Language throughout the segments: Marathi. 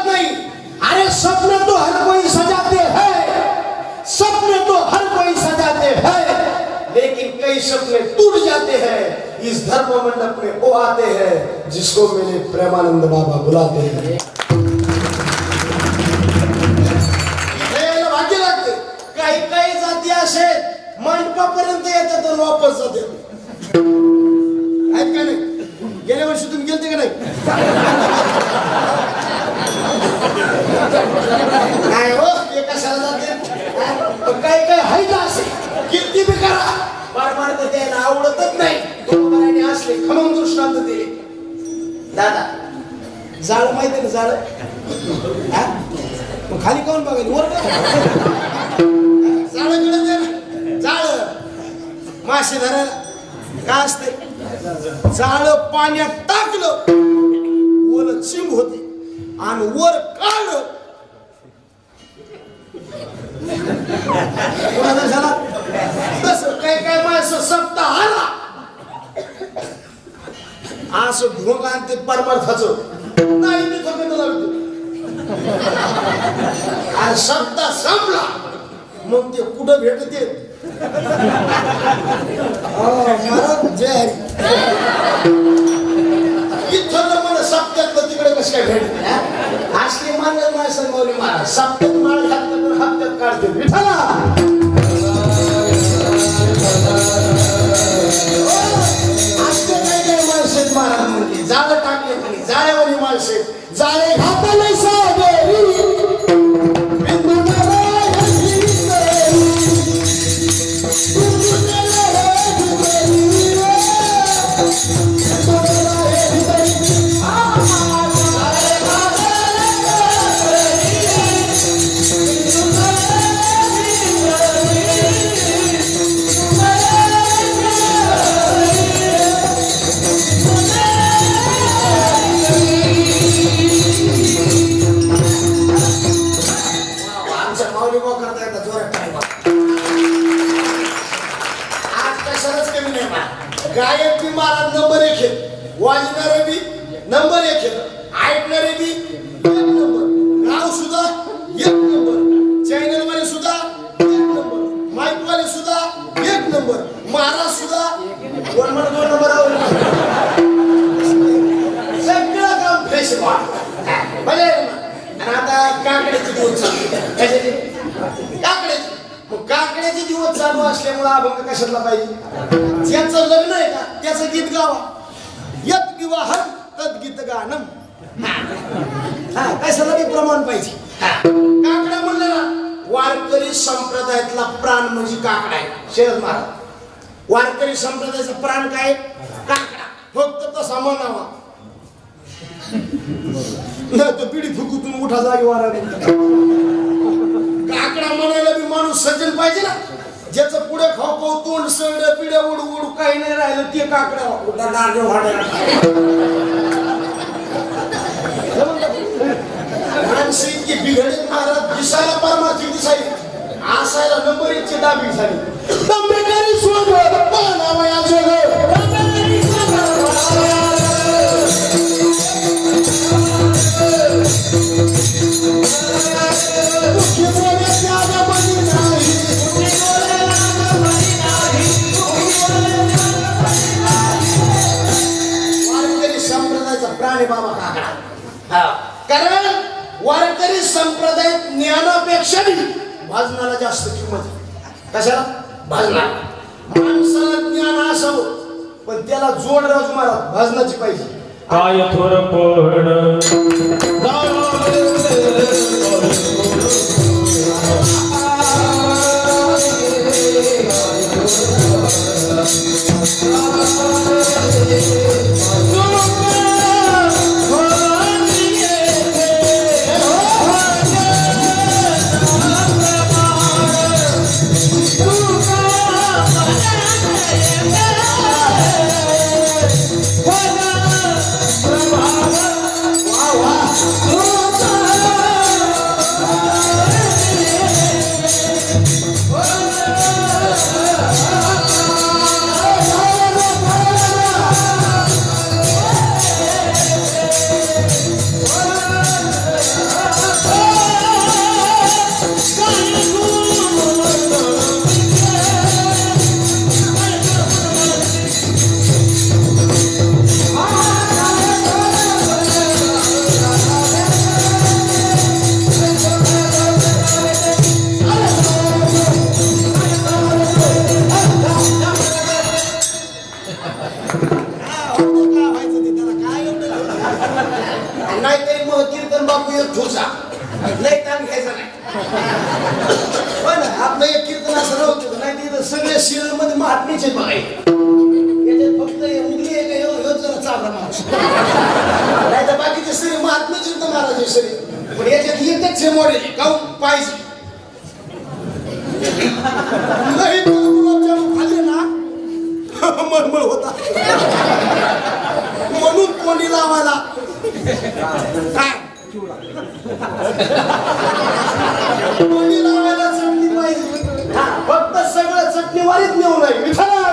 कळत नाही। अरे स्वप्न तो हर कोई सजाते हैं। सपने तो हर कोई सजाते हैं। लेकिन कई सपने टूट जाते हैं। इस धर्म मंडप में वो आते हैं जिसको मेरे प्रेमानंद बाबा बुलाते हैं। आणि वापस जाते। आहेत वर्षी तुम्ही गेलते का नाही? नाही हो? ते कशाला जाते पण काही काही आहे का असे? किती बी करा. परमार्थ द्यायला आवडतच नाही. दोघांनी असले खमंग दृष्टांत दिले. दादा जाळ माहिती ना जाळ? मग खाली काऊन बघायला वर जाळकडे दे जाळ. मासे धरायला काय असते? जाळ पाण्यात टाकलं. वर चिंब होते. आणि वर काढलं कोणाचा झाला? तसं काय काय माणसं सप्ताह आला असं ढोंग आणते परमार्थाच. नाही ते थकत लावतो आणि सप्ताह संपला. मग ते कुठं भेटते जय इथं मला सप्त्यातलं तिकडे कसं काय भेटते? असली मानलं माणसं मौली महाराज सप्त्यात माळ घातलं तर हप्त्यात काढते. विठाला भले. आणि आता काकड्याचे दिवस चालू. कशाचे? काकड्याचे. मग काकड्याचे दिवस चालू असल्यामुळे अभंग कशाला पाहिजे? ज्याचं लग्न आहे का त्याचं गीत गावा. यत विवाह तद गीत गाणं हा. कशाला बी प्रमाण पाहिजे? काकडा म्हणलं ना वारकरी संप्रदायातला प्राण म्हणजे काकडा आहे. शरद महाराज. वारकरी संप्रदायाचा प्राण काय? काकडा. फक्त तसा म्हणावा. पिढी फुकूतून उठा जागी वारा काकडा म्हणायला बी माणूस सज्जन पाहिजे ना. ज्याचं पुढे खाऊ तोंड सड पिढ्या उडू उडू काही नाही राहिलं ते काकडा वाढायला माणसं इतकी महाराज दिसायला परमार्थी दिसायली. असायला नंबर एकची दाबी झाली. प्राणी बाबा हा. कारण वारकरी संप्रदाय ज्ञानापेक्षा भाजनाला जास्त किंमत. कशाला भाजना माणसाला ज्ञान असावं पण त्याला जोड राजू महाराज भाजनाची पाहिजे काय थोरपण प्रभाव नाहीतरी मग कीर्तन बापू एक ठोसा लय ताण घ्यायचा नाही पण आपलं एक कीर्तन असं नव्हतं नाही तिथं सगळे शिरमध्ये महात्मेचे बघायचे याच्यात फक्त उगली आहे का ह्यो जरा चालला माणूस नाही तर बाकीचे शरीर महात्मेचे होतं महाराज शरीर पण याच्यात एकच हे मॉडेल आहे काऊन पाहिजे मळमळ होता म्हणून कोणी लावायला? काय? कोणी लावायला चटणी पाहिजे? फक्त सगळं चटणीवारीच नेऊ नये. विठाला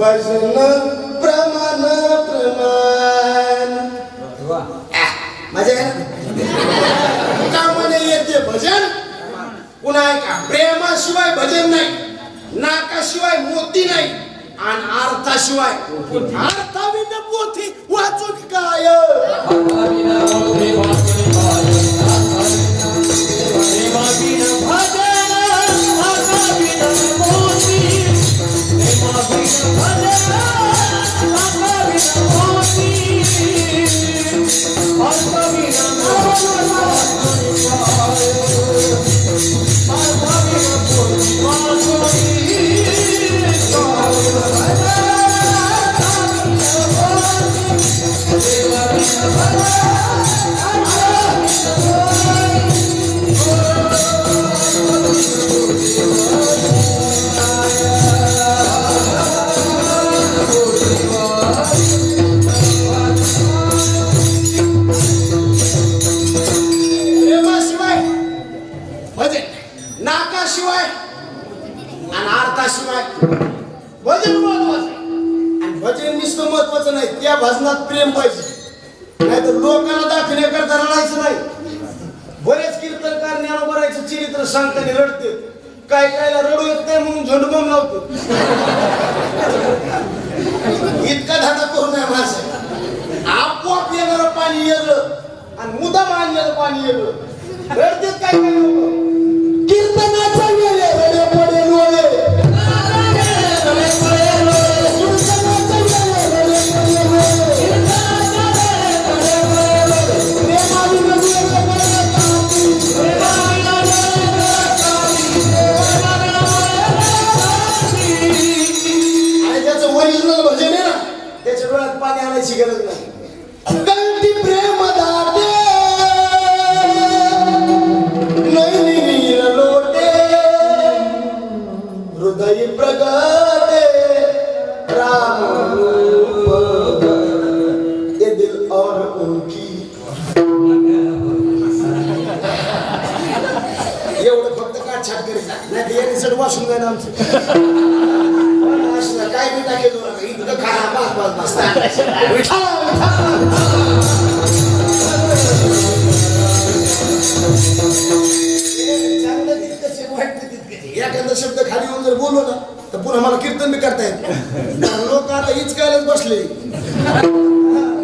भजन प्रमाण प्रमाण आह, मजा आहे ना तुका मन येते भजन पुन्हा ऐका प्रेमाशिवाय भजन नाही नाकाशिवाय मोती नाही आणि अर्थाशिवाय अर्थाविन पोथी वाचून काय आणलेलं पाणी येतं. रडतेत काय काय कीर्तनाचा वेळ रडे पडे आणि ओरिजिनल भजन आहे ना त्याच्या डोळ्यात पाणी आणायची गरज नाही. एखादा शब्द खाली येऊन जर बोललो ना तर पुन्हा मला कीर्तन बी करता येत लोक आता हिचकायलाच बसले.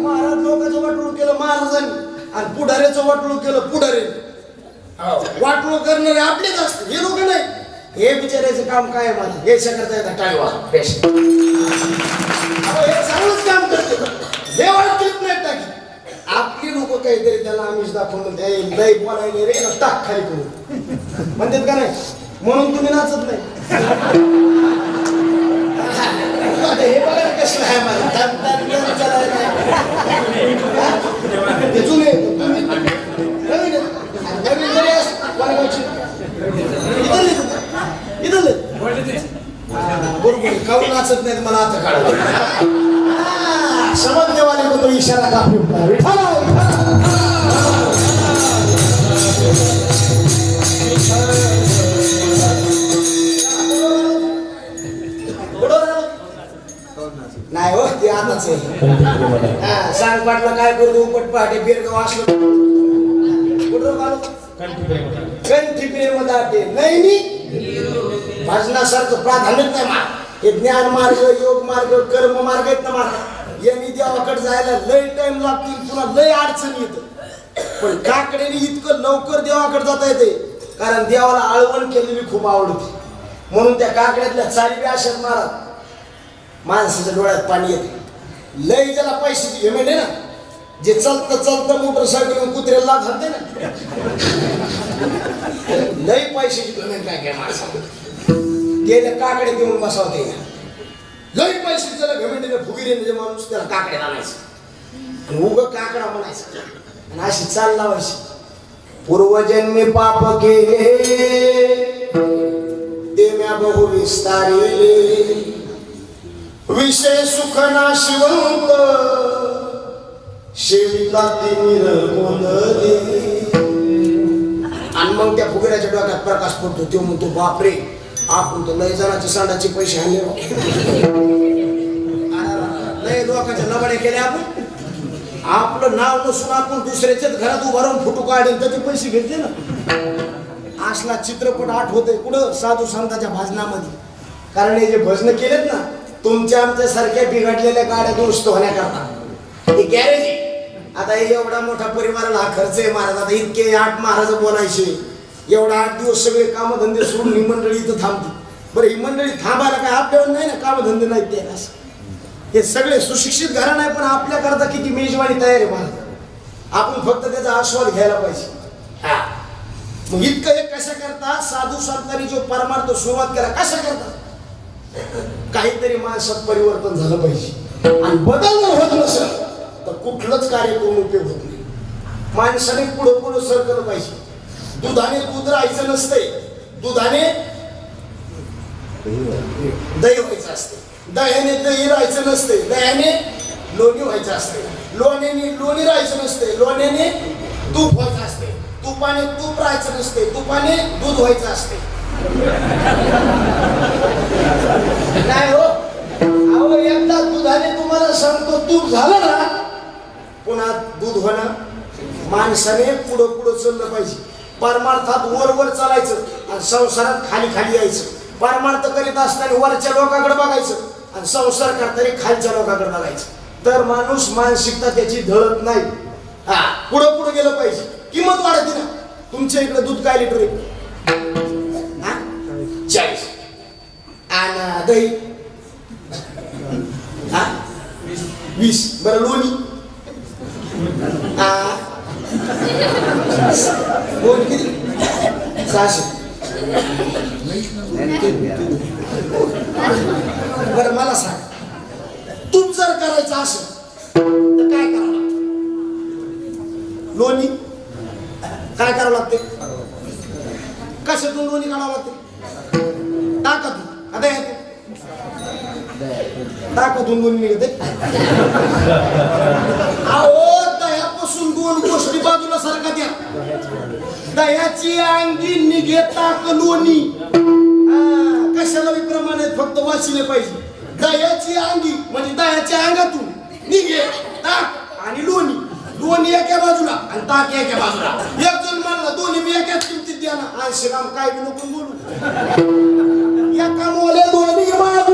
महाराज लोकांचं वाटणूक केलं महाराजांनी आणि पुढाऱ्याचं वाटणूक केलं पुढारे वाटणूक करणारे आपलेच असते हे लोक नाही. हे बिचारायचं काम काय माझं? हे करता येतात टाळवा हे चांगलंच काम करते हे वाटत नाही टाकी. आपली लोक काहीतरी त्याला आमिष दाखवून द्याय लय बोलायला रे ना टाक खाली करू म्हणतात का नाही? म्हणून तुम्ही नाचत नाही. हे बघा कसलं आहे मला ते जुने बरोबर काऊ नाचत नाहीत मला आता काढावं हा, समज देवाने तो इशारा कापी विठा हो हा, सांग पाटला काय करू? उपट पहाटे बेरगाव असलं. कुठं काढू कंठी प्रेम दाटे. नाही नी भजनासारखं प्राधान्यच नाही हे ज्ञान मार्ग योग मार्ग कर्म मार्ग आहेत ना मार्ग यांनी देवाकडे जायला लय टाइम लागतील पुन्हा लय अडचण येत. पण काकड्याने इतकं लवकर देवाकडे जाता येते कारण देवाला आळवण केलेली खूप आवडते. म्हणून त्या काकड्यातल्या चाली बी अशात मारा माणसाच्या डोळ्यात पाणी येते. लय ज्याला पैशाची घेमेंट आहे ना. जे चालतं चलतं मोटरसायकल कुत्र्याला लाभ घालते ना. लय पैशाची पेमेंट काय काय माणसाला गेले काकडे देऊन बसावते लय पैसे त्याला घमेंट फुगिरे म्हणजे माणूस त्याला काकडे आणायचं उग काकडा म्हणायचं. आणि अशी चाल लावायची पूर्वजन्मी पाप केले. देम्या बहु विस्तारिले विषय सुख नाशिवंत शेविता ती निर्मोदले आणि मग त्या फुगड्याच्या डोक्यात प्रकाश पडतो तो म्हणतो बापरे आपण तर लय जणाचे सांडाचे पैसे आणले लय लोकांच्या लबाड्या केल्या आपण. आपलं नाव नसून आपण दुसऱ्याच्याच घरात उभा राहून फोटो काढेल त्याचे पैसे घेतले ना. असला चित्रपट आठवतोय कुठं साधू संतांच्या भाजनामध्ये. कारण हे जे भजन केलेत ना तुमच्या आमच्या सारख्या बिघडलेल्या गाड्या दुरुस्त होण्याकरता. ही गॅरेज आता हे एवढा मोठा परिवाराला हा खर्च आहे महाराज. आता इतके आठ महाराज बोलायचे. एवढा आठ दिवस सगळे कामधंदे सोडून ही मंडळी इथं थांबते. बरं ही मंडळी थांबायला काय आपल्यावर नाही ना कामधंदे नाही ते असं. हे सगळे सुशिक्षित घराणं आहे पण आपल्याकरता किती मेजवानी तयार आहे महाराज. आपण फक्त त्याचा आस्वाद घ्यायला पाहिजे. हा. मग इतकं हे कशा करता? साधू संतांनी जो परमार्थ सुरुवात केला कशा करता? काहीतरी माणसात परिवर्तन झालं पाहिजे. आणि बदल जर होत नसेल तर कुठलंच कार्य करून उपयोग होत नाही. माणसाने पुढं पुढं सरकलं पाहिजे. दुधाने दूध राहायचं नसते. दुधाने दही व्हायचं असते. दह्याने दही राहायचं नसते. दह्याने लोणी व्हायचं असते. लोण्याने लोणी राहायचं नसते. लोण्याने तूप व्हायचं असते. तुपाने तूप राहायचं नसते. तुपाने दूध व्हायचं असते. नाही हो. अहो एकदा दुधाने तुम्हाला सांगतो तूप झालं ना पुन्हा दूध होणं माणसाने पुढं पुढं चाललं पाहिजे. परमार्थात वर वर चालायचं आणि संसारात खाली खाली यायचं. परमार्थ करीत असताना वरच्या लोकांकडे बघायचं आणि संसार करताना खालच्या लोकांकडे बघायचं. तर माणूस मानसिकता त्याची ढळत नाही. हा पुढं पुढं गेलं पाहिजे. किंमत वाढते ना. तुमच्या इकडे दूध काय लिटर आहे? दही हा वीस बरं लोणी हा लोणी किती सहाशे बरं मला सांग तुम जर करायचं असेल तर काय करावं लोणी काय करावं लागते कशातून लोणी काढावं लागते टाकातून लोणी निघते अहो दह्यापासून दोन गोष्टी बाजूला सारखा द्या. दह्याची अंगी निघे टाक लोणी हा, कशाला विप्रमाण आहेत फक्त वाचले पाहिजे? दह्याची अंगी म्हणजे दह्याच्या अंगातून निघे टाक आणि लोणी. दोन्ही एका बाजूला आणि टाक एका बाजूला. एक जण म्हणला दोन्ही मी एकाच किमतीत द्या ना. आणि श्रीराम काय बी नको बोलू. एका मोले दोन्ही मागून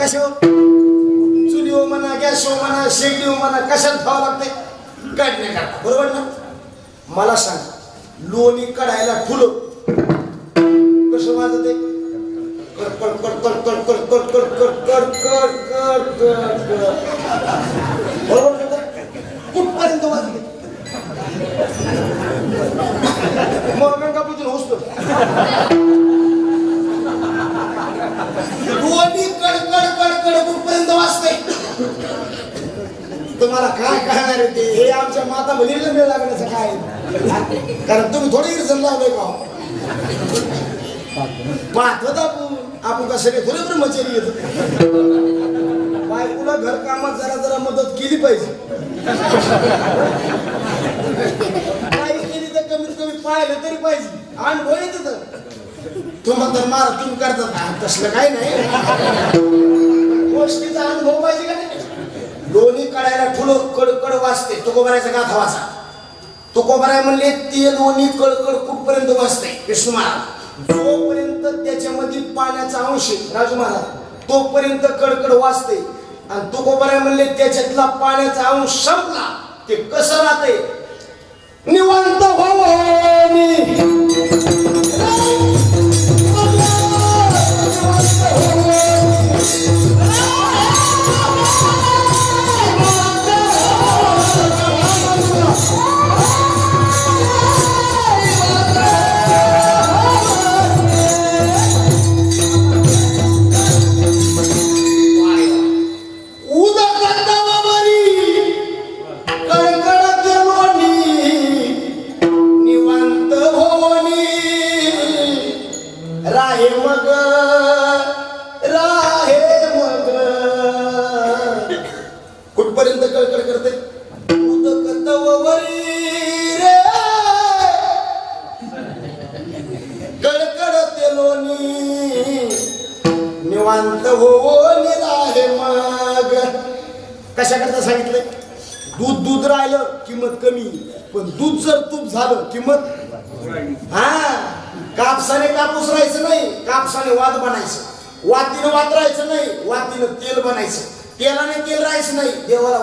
कशावर चुलीवर म्हणा गॅसवर म्हणा शेगडीवर म्हणा कशात ठेवावं लागतंय काढण्याकरता बरोबर ना मला सांग लोणी काढायला फुलं कसं माझं ते कड कड कड आमच्या माता बहिणीला मेळ लागण्याचं काय? कारण तुम्ही थोडी इरसन लावलंय का? पाहतो आपण. आपण कसं सगळे थोडे ब्रह्मचारी येतो. बायकोला घर कामात जरा जरा मदत केली पाहिजे. काही केली तर कमीत कमी पाहिलं तरी पाहिजे. अनुभव येत तुम्हाला तर मार तुम्ही करतात तसलं काही नाही. गोष्टीचा अनुभव पाहिजे का नाही? लोणी कळायला ठुलं कडकड वाजते तुकोबरायचा गाथा वाचा तुकोबराय म्हणले ते लोणी कडकड कुठपर्यंत वाजते विष्णू महाराज जोपर्यंत त्याच्यामध्ये पाण्याचा अंश राजू महाराज तोपर्यंत कडकड वाजते आणि तुकोबराय म्हणले त्याच्यातला पाण्याचा अंश संपला ते कसं राहते निवांत भवानी कुठपर्यंत कळकड करते कळकडते लोणी. निवांत हो मग. कशाकरता सांगितलंय? दूध दूध राहिलं किंमत कमी. पण दूध जर तूप झालं किंमत? हा? कापसाने कापूस राहायचं नाही कापसाने वाद बनायचं. वातीनं वात राहायचं नाही वातीनं तेल बनायचं. तेलाने तेल राहायचं नाही. देवाला